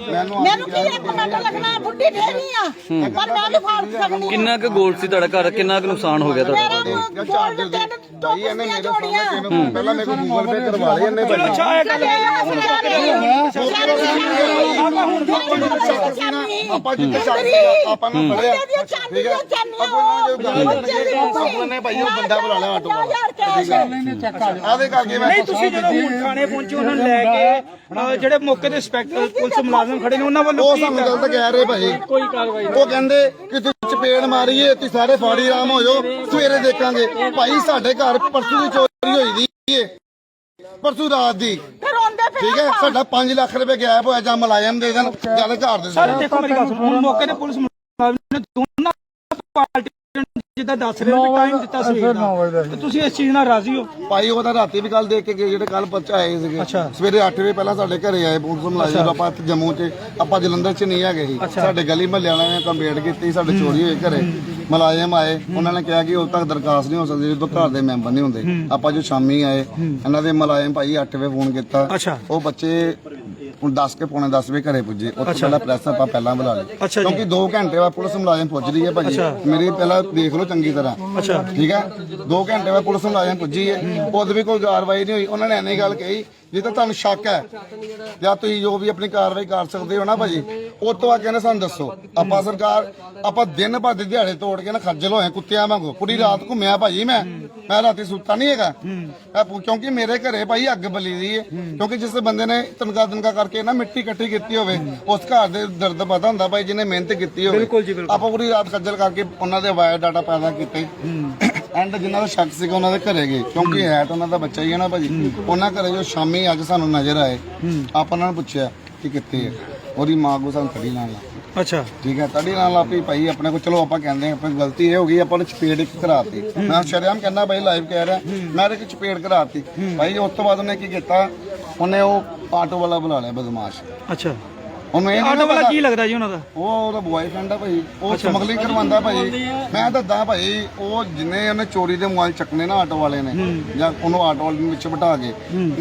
ਮੈਨੂੰ ਮੈਨੂੰ ਕੀ ਇੱਕ ਮਿੰਟ ਲੱਗਣਾ ਬੁੱਢੀ ਢੇਰੀ ਆ ਪਰ ਮੈਂ ਵੀ ਫਾੜ ਸਕਣੀ ਆ ਕਿੰਨਾ ਕੁ ਗੋਲ ਸੀ ਤੁਹਾਡਾ ਘਰ? ਕਿੰਨਾ ਕੁ ਨੁਕਸਾਨ ਹੋ ਗਿਆ ਤੁਹਾਡਾ? ਮੇਰਾ ਗੋਲਡ ਤਿੰਨ ਭਾਈ ਇਹਨੇ ਟੋਪੀਆਂ ਜੋੜੀਆਂ ਪਹਿਲਾਂ ਮੇਰੇ ਕੋਲ ਗੂਗਲ ਪੇ ਕਰਵਾ ਲਈ ਇਹਨੇ ਚਲੋ ਅੱਛਾ ਇਹ ਗੱਲ ਆਪਾਂ ਜਿੱਥੇ ਚੱਲਦੇ ਆਪਾਂ ਨੂੰ ਫੜਿਆ ਠੀਕ ਹੈ? ਆਪਾਂ ਨੂੰ ਜੋ ਗੱਲ ਆਪਾਂ ਨੇ ਭਾਈ ਉਹ ਬੰਦਾ ਬੁਲਾ ਲਿਆ ਆਟੋ ਵਾਲਾ। ਆਦੇ ਕਰਕੇ ਮੈਂ ਨਹੀਂ ਤੁਸੀਂ ਜਦੋਂ ਹੁਣ ਥਾਣੇ ਪਹੁੰਚੇ ਉਹਨਾਂ ਨੂੰ ਲੈ ਕੇ ਅਹ, ਜਿਹੜੇ ਮੌਕੇ ਤੇ ਇੰਸਪੈਕਟਰ ਪੁਲਿਸ ਮੁਲਾਜ਼ਮ ਖੜੇ ਨੇ ਉਹਨਾਂ ਵੱਲੋਂ ਉਹ ਕੀ ਸਾਨੂੰ ਗਲਤ ਕਹਿ ਰਹੇ ਭਾਈ। ਕੋਈ ਕਾਰਵਾਈ ਉਹ ਕਹਿੰਦੇ ਕਿ ਤੁਸੀਂ ਚਪੇੜ ਮਾਰੀਏ ਤੁਸੀਂ ਸਾਰੇ ਫਾੜੀ ਰਾਮ ਹੋ ਜਾਓ ਸਵੇਰੇ ਦੇਖਾਂਗੇ। ਭਾਈ ਸਾਡੇ ਘਰ ਪਰਸੋਂ ਦੀ ਚੋਰੀ ਹੋਈ ਦੀ ਪਰਸੋਂ ਰਾਤ ਦੀ। ਠੀਕ ਹੈ ਸਾਡਾ 5 ਲੱਖ ਰੁਪਏ ਗਾਇਬ ਹੋਇਆ ਜਾਂ ਮੁਲਾਜ਼ਮ ਦੇ ਦੇਣ ਜਾਂ ਘਰ ਦੇ ਸਰ ਦੇਣ। ਦੇਖੋ ਮੇਰੀ ਗੱਲ ਸੁਣੋ ਹੁਣ ਮੌਕੇ ਤੇ ਪੁਲਿਸ ਮੁਲਾਜ਼ਮ ਨੇ ਦੋਨਾਂ ਪਾਰਟੀ ਜਿੱਦਾਂ ਦੱਸ ਰਹੇ ਨੇ ਟਾਈਮ ਦਿੱਤਾ ਸਵੇਰ ਦਾ। ਤੇ ਤੁਸੀਂ ਇਸ ਚੀਜ਼ ਨਾਲ ਰਾਜ਼ੀ ਹੋ? ਭਾਈ ਉਹ ਤਾਂ ਰਾਤੀ ਵੀ ਕੱਲ ਦੇਖ ਕੇ ਗਏ ਜਿਹੜੇ ਕੱਲ ਬੱਚਾ ਆਏ ਸੀਗੇ। ਸਵੇਰੇ 8 ਵਜੇ ਪਹਿਲਾਂ ਸਾਡੇ ਘਰੇ ਆਏ ਪੁਲਿਸ ਮੁਲਾਜ਼ਮ ਆਪਾਂ ਇੱਥੇ ਜੰਮੂ 'ਚ ਆਪਾਂ ਜਲੰਧਰ 'ਚ ਨਹੀਂ ਹੈਗੇ ਸੀ। ਸਾਡੇ ਗਲੀ ਮਹੱਲੇ ਵਾਲਿਆਂ ਨੇ ਕੰਪਲੇਂਟ ਕੀਤੀ ਸਾਡੇ ਚੋਰੀ ਹੋਈ ਘਰੇ। ਮੁਲਾਜ਼ਮ ਆਏ ਉਹਨਾਂ ਨੇ ਕਿਹਾ ਕਿ ਉਦੋਂ ਤੱਕ ਦਰਖਾਸਤ ਨਹੀਂ ਹੋ ਸਕਦੀ ਜਦੋਂ ਘਰ ਦੇ ਮੈਂਬਰ ਨਹੀਂ ਹੁੰਦੇ। ਆਪਾਂ ਜੋ ਸ਼ਾਮੀ ਆਏ ਇਹਨਾਂ ਦੇ ਮੁਲਾਜ਼ਮ ਭਾਈ 8 ਵਜੇ ਫੋਨ ਕੀਤਾ। ਉਹ ਬੱਚੇ ਹੁਣ 10 ਕੇ ਪੌਣੇ 10 ਵਜੇ ਘਰੇ ਪੁੱਜੇ। ਉੱਥੇ ਪਹਿਲਾਂ ਪ੍ਰੈਸ ਆਪਾਂ ਪਹਿਲਾਂ ਬੁਲਾ ਲਈ ਅੱਛਾ ਜੀ। ਕਿਉਂਕਿ 2 ਘੰਟੇ ਬਾਅਦ ਪੁਲਿਸ ਮੁਲਾਜ਼ਮ ਪੁੱਜ ਰਹੀ ਹੈ ਭਾਜੀ। ਮੇਰੀ ਪਹਿਲਾਂ ਦੇਖ ਲਓ ਚੰਗੀ ਤਰ੍ਹਾਂ। ਅੱਛਾ। ਠੀਕ ਹੈ? 2 ਘੰਟੇ ਬਾਅਦ ਪੁਲਿਸ ਮੁਲਾਜ਼ਮ ਪੁੱਜੀ ਹੈ। ਉਦੋਂ ਵੀ ਕੋਈ ਕਾਰਵਾਈ ਨਹੀਂ ਹੋਈ। ਉਹਨਾਂ ਨੇ ਐਨੀ ਗੱਲ ਕਹੀ ਜੇ ਤਾਂ ਤੁਹਾਨੂੰ ਸ਼ੱਕ ਹੈ ਜਾਂ ਤੁਸੀਂ ਜੋ ਵੀ ਆਪਣੀ ਕਾਰਵਾਈ ਕਰ ਸਕਦੇ ਹੋ ਨਾ ਭਾਜੀ ਉਹ ਤੋਂ ਆ ਕਹਿੰਦੇ ਸਾਨੂੰ ਦੱਸੋ। ਆਪਾਂ ਸਰਕਾਰ ਆਪਾਂ ਦਿਨ ਭਰ ਦੇ ਦਿਹਾੜੇ ਤੋੜ ਕੇ ਨਾ ਖੱਜਲ ਹੋਏ ਕੁੱਤਿਆਂ ਵਾਂਗੂ ਪੂਰੀ ਰਾਤ ਘੁੰਮਿਆ ਭਾਜੀ ਮੈਂ। ਮੈਂ ਰਾਤੀ ਸੁੱਤਾ ਨਹੀਂ ਹੈਗਾ। ਪੁ- ਕਿਉਂਕਿ ਮੇਰੇ ਘਰੇ ਭਾਈ ਅੱਗ ਬਲੀ ਦੀ ਹੈ ਕਿਉਂਕਿ ਜਿਸ ਬੰਦੇ ਨੇ ਤਨਖਾਹ ਤਨਖਾਹ ਕਰਕੇ ਨਾ ਮਿੱਟੀ ਇਕੱਠੀ ਕੀਤੀ ਹੋਵੇ ਉਸ ਘਰ ਦੇ ਦਰਦ ਪਤਾ ਹੁੰਦਾ ਭਾਈ ਜਿਹਨੇ ਮਿਹਨਤ ਕੀਤੀ ਹੋਵੇ। ਆਪਾਂ ਪੂਰੀ ਰਾਤ ਖੱਜਲ ਕਰਕੇ ਉਹਨਾਂ ਦੇ ਵਾਇਰ ਡਾਟਾ ਪੈਦਾ ਕੀਤੇ। ਐਂਡ ਜਿਨ੍ਹਾਂ ਦਾ ਸ਼ੱਕ ਸੀਗਾ ਉਹਨਾਂ ਦੇ ਘਰੇ ਗਏ। ਕਿਉਂਕਿ ਹੈ। ਤਾਂ ਉਹਨਾਂ ਦਾ ਬੱਚਾ ਹੀ ਹੈ ਨਾ ਭਾਜੀ। ਉਹਨਾਂ ਘਰੇ ਜੋ ਸ਼ਾਮੀ ਅੱਜ ਸਾਨੂੰ ਨਜ਼ਰ ਆਏ ਆਪਾਂ ਉਹਨਾਂ ਨੂੰ ਪੁੱਛਿਆ ਕਿ ਕਿੱਥੇ ਹੈ ਉਹਦੀ ਮਾਂ ਕੋ ਸਾਨੂੰ ਤੜੀ ਨਾਲ ਲਾ ਅੱਛਾ। ਠੀਕ ਹੈ ਤੜੀ ਨਾਲ ਆਪੀ ਭਾਈ ਆਪਣੇ ਕੋ ਚਲੋ ਆਪਾਂ ਕਹਿੰਦੇ ਹਾਂ ਆਪਣੀ ਗਲਤੀ ਇਹ ਹੋ ਗਈ ਆਪਾਂ ਨੇ ਚਪੇੜ ਇੱਕ ਕਰਾਤੀ। ਮੈਂ ਸ਼ਰਿਆਮ ਕਹਿੰਦਾ ਭਾਈ ਲਾਈਵ ਕਹਿ ਰਿਹਾ। ਮੈਂ ਤੇ ਚਪੇੜ ਕਰਾਤੀ। ਭਾਈ ਉਸ ਤੋਂ ਬਾਅਦ ਉਹਨੇ ਕੀ ਕੀਤਾ? ਉਹਨੇ ਉਹ ਆਟੋ ਵਾਲਾ ਬੁਲਾ ਲਿਆ ਬਦਮਾਸ਼। ਅੱਛਾ। ਉਹਨੂੰ ਇਹ ਆਟੋ ਵਾਲਾ ਕੀ ਲੱਗਦਾ ਜੀ ਉਹਨਾਂ ਦਾ? ਉਹ ਉਹਦਾ ਬੁਆਏਫ੍ਰੈਂਡ ਆ ਭਾਈ ਉਹ ਸਮਗਲਿੰਗ ਕਰਵਾਉਂਦਾ ਭਾਈ। ਮੈਂ ਦੱਸਦਾ ਭਾਈ ਉਹ ਜਿੰਨੇ ਉਹਨੇ ਚੋਰੀ ਦੇ ਮੋਬਾਈਲ ਚੱਕਨੇ ਨਾ ਆਟੋ ਵਾਲੇ ਨੇ ਜਾਂ ਉਹਨੂੰ ਆਟੋ ਵਾਲੇ ਨੂੰ ਵਿੱਚ ਬਿਠਾ ਕੇ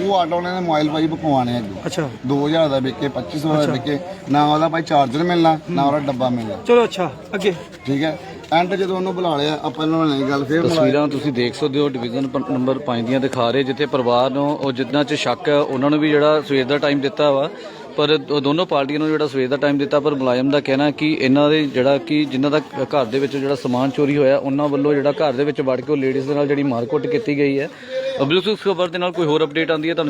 ਉਹ ਆਟੋ ਵਾਲੇ ਨੇ ਮੋਬਾਈਲ ਭਾਈ ਬਕਵਾਣੇ ਅੱਗੇ ਅੱਛਾ। 2000 ਦਾ ਵਿਕੇ 2500 ਦਾ ਵਿਕੇ ਨਾ ਉਹਦਾ ਭਾਈ ਚਾਰਜਰ ਮਿਲਣਾ ਨਾ ਉਹਦਾ ਡੱਬਾ ਮਿਲਣਾ। ਚਲੋ ਅੱਛਾ ਅੱਗੇ। ਠੀਕ ਹੈ। ਐਂਡ ਜਦੋਂ ਉਹਨੂੰ ਬੁਲਾ ਲਿਆ ਆਪਾਂ ਇਹਨਾਂ ਨਾਲ ਨਹੀਂ ਗੱਲ ਫੇਰ ਤਸਵੀਰਾਂ ਤੁਸੀਂ ਦੇਖ ਸਕਦੇ ਹੋ ਡਿਵੀਜ਼ਨ ਨੰਬਰ 5 ਦੀਆਂ ਦਿਖਾ ਰਹੇ ਜਿੱਥੇ ਪਰਿਵਾਰ ਨੂੰ ਉਹ ਜਿੰਨਾ ਚ ਸ਼ੱਕ ਹੈ ਉਹਨਾਂ ਨੂੰ ਵੀ ਜਿਹੜਾ ਸਵੇਰ ਦਾ ਟਾਈਮ ਦਿੱਤਾ ਵਾ ਪਰ ਉਹ ਦੋਨੋਂ ਪਾਰਟੀਆਂ ਨੂੰ ਜਿਹੜਾ ਸਵੇਰ ਦਾ ਟਾਈਮ ਦਿੱਤਾ, ਪਰ ਮੁਲਾਜ਼ਮ ਦਾ ਕਹਿਣਾ ਕਿ ਇਹਨਾਂ ਦੇ ਜਿਹੜਾ ਕਿ ਜਿਨ੍ਹਾਂ ਦਾ ਘਰ ਦੇ ਵਿੱਚ ਜਿਹੜਾ ਸਮਾਨ ਚੋਰੀ ਹੋਇਆ, ਉਹਨਾਂ ਵੱਲੋਂ ਜਿਹੜਾ ਘਰ ਦੇ ਵਿੱਚ ਵੜ ਕੇ ਉਹ ਲੇਡੀਜ਼ ਦੇ ਨਾਲ ਜਿਹੜੀ ਮਾਰਕੁੱਟ ਕੀਤੀ ਗਈ ਹੈ। ਬਿਲਕੁਲ ਇਸ ਖਬਰ ਦੇ ਨਾਲ ਕੋਈ ਹੋਰ ਅਪਡੇਟ ਆਉਂਦੀ ਹੈ, ਤੁਹਾਨੂੰ